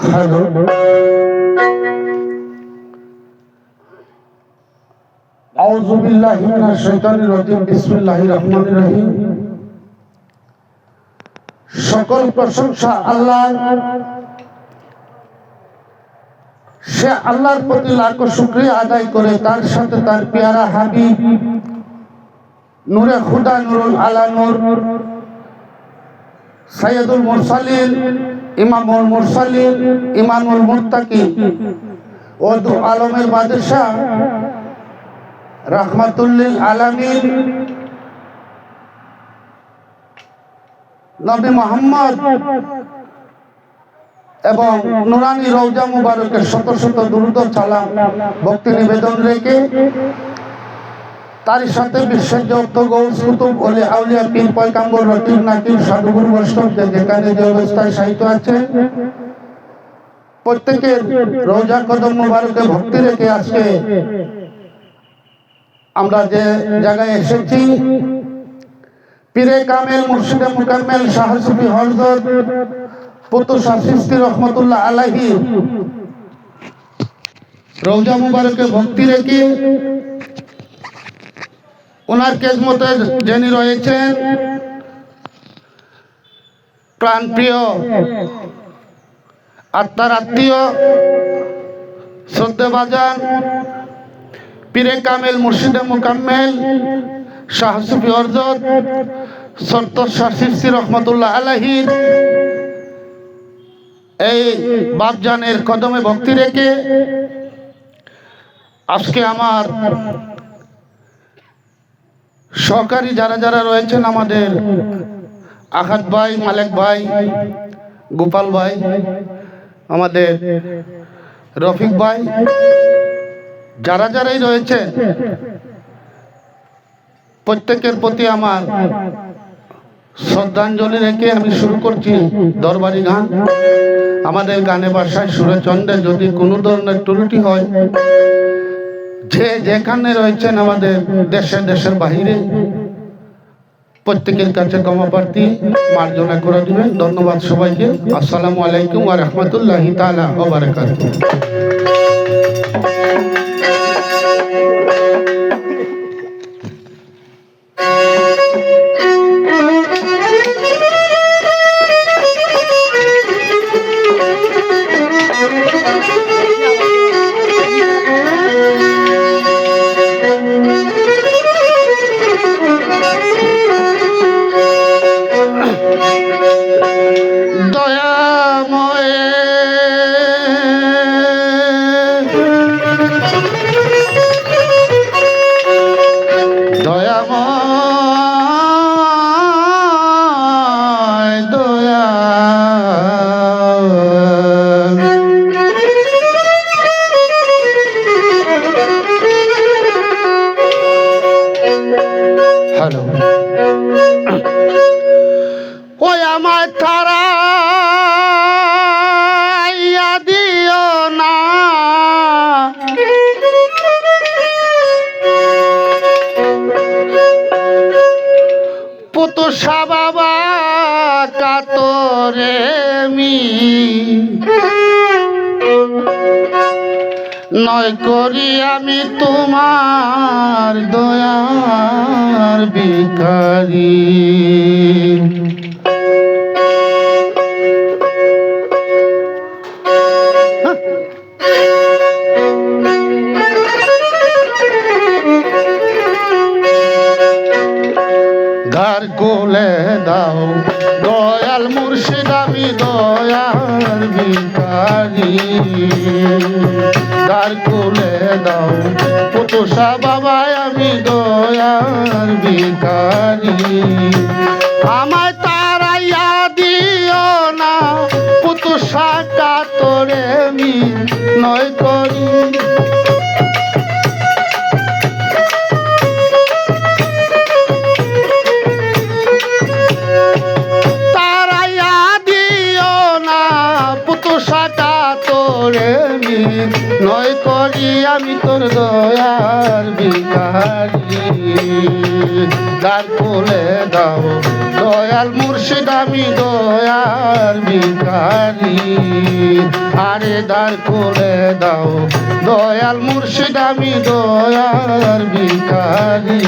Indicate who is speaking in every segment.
Speaker 1: Hello আউযু বিল্লাহি মিনাশ শাইতানির রাজিম, বিসমিল্লাহির সকল প্রশংসা আল্লাহ সে আল্লাহর প্রতি লাখো শুকরিয়া আদায় করে তার সাথে তার পেয়ারা হাবিব, নূরে খুদা নুরুল আলা নূর সৈয়দুল মুরসালিন ইমামুল মুরসালিন, ইমামুল মুত্তাকিন ও দু আলমের বাদশাহ, রহমাতুল্লিল আলামিন, নবী মোহাম্মদ এবং নুরানি রৌজা মুবারকের শত শত দ্রুত চালাম ভক্তি নিবেদন রেখে তার সাথে বিশ্বের যত আউলিয়া পীর যেখানে যে অবস্থায় সাহিত্য আছে, প্রত্যেকের রোজা কদম মুবারকে ভক্তি রেখে আজকে আমরা যে জায়গায় এসেছি, পীরে কামেল, মুর্শিদে মুকাম্মেল শাহসুফি হরজত পুত্র শাসিস্তি রহমতুল্লাহ আলাহি রৌজা মুবারকে ভক্তি রেখে ওনার কেস কেসমতে যিনি রয়েছেন, প্রাণপ্রিয় আত্মার আত্মীয় শ্রদ্ধেবাজান পীরে কামেল, মুর্শিদে মুকাম্মেল শাহসুফি অর্জত সর্ত শাসিস্তি রহমতুল্লাহ আলাহির এই বাপজানের কদমে ভক্তি রেখে আজকে আমার সহকারী যারা যারা রয়েছেন আমাদের আখাত ভাই, মালেক ভাই, গোপাল ভাই, আমাদের রফিক ভাই, যারা যারাই রয়েছে প্রত্যেকের প্রতি আমার শ্রদ্ধাঞ্জলি রেখে আমি শুরু করছি দরবারি গান। আমাদের গানে বাসায় সুরচন্দ্রে যদি কোনো ধরনের ত্রুটি হয় যে যেখানে রয়েছেন আমাদের দেশে দেশের বাহিরে, প্রত্যেকের কাছে ক্ষমা মার্জনা করে দিবেন। ধন্যবাদ সবাইকে। আসসালামু আলাইকুম ওয়া রাহমাতুল্লাহি ওয়া বারাকাতুহু। দয়াময় নয় করি আমি তোমার দয়ার বিকারী ঘর কোলে দাও। দয়াল মুর্শিদ আমি দয়ার ভিকারি ঘর কোলে দাও। পুতুষা বাবা আমি দয়ার ভিকারি আমায় তারাইয়া দিও না পুতুষা কাতরে মি নয় করি। আমি তোর দয়ার খুলে দাও দয়াল মুর্শিদ, আমি দয়ার ভিকারি আরে দ্বার খুলে দাও দয়াল মুর্শিদ, আমি দয়ার ভিকারি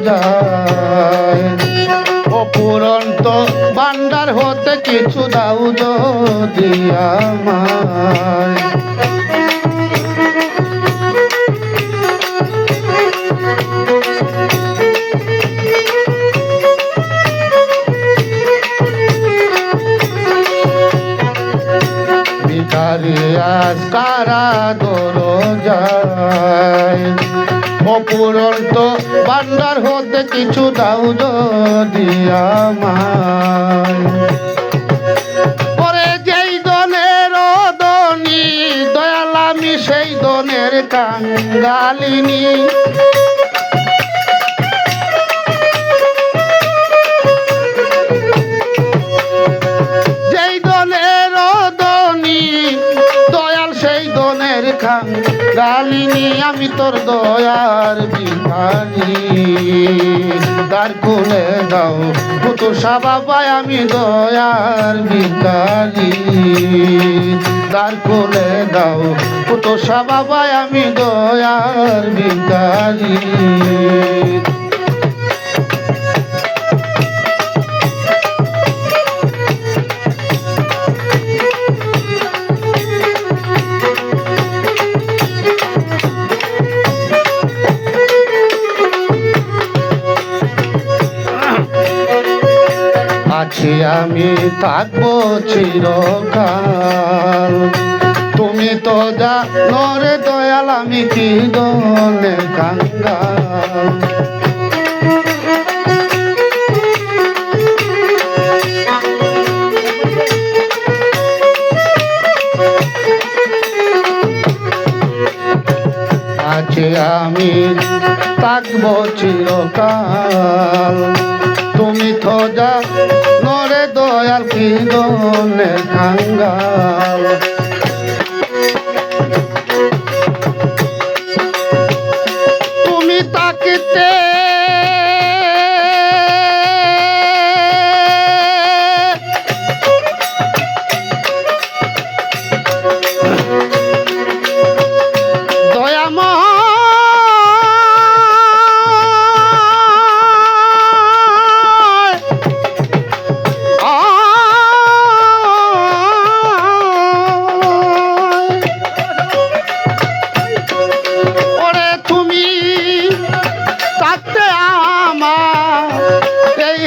Speaker 1: দরজায় অপুরন্ত ভান্ডার হতে কিছু দাও যদি আমায়। আজ কারা দরজায় অপুরন্ত ভান্ডার হতে কিছু দাও যদি পরে যেই দনের দনি দয়াল আমি সেই দনের কাঙ্গালিনী। গালিনী আমি তোর দয়ার বিধানি। দার কোলে দাও পুতু পাই আমি দয়ার বিধানি। দার কোলে দাও পুতু পাই আমি দয়ার বিধানি। আছি আমি থাকব চিরকাল। তুমি তো যা নরে দয়াল, আমি কি দলে কাঙ্গাল? আমি থাকব চিরকাল। তুমি তো যা দয়াল কি দলে কাঙ্গাল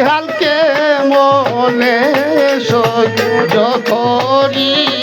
Speaker 1: হালকে মনে সহ্য করি।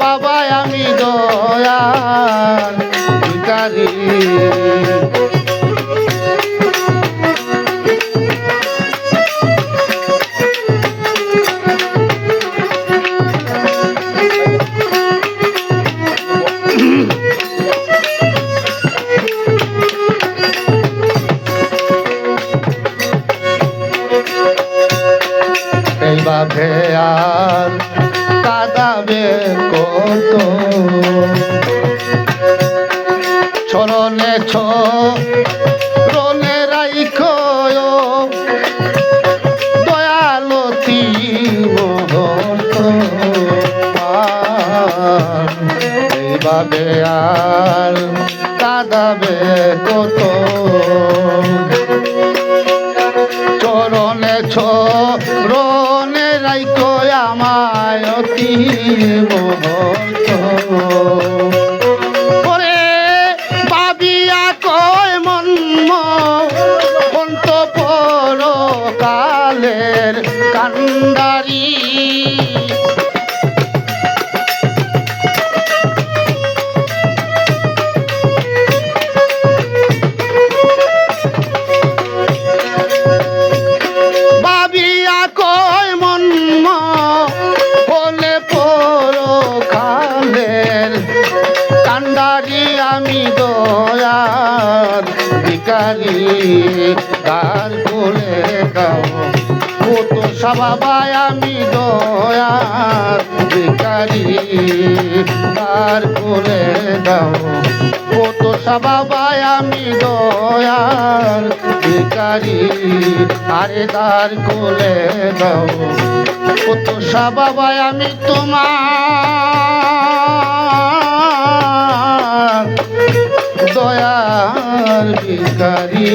Speaker 1: বাবা আমি দয়ার ভিকারি কাদাবে কত? মহত এইভাবে আর কাঁদাবে কত? চরণে চরণে মহা তার কোলে দাও কত সবাবাই আমি দয়ার ভিকারি তার কোলে দাও কত সবাবাই আমি দয়ার ভিকারি আরে তার কোলে দাও কত সবাবাই আমি তোমার। দয়ার ভিকারী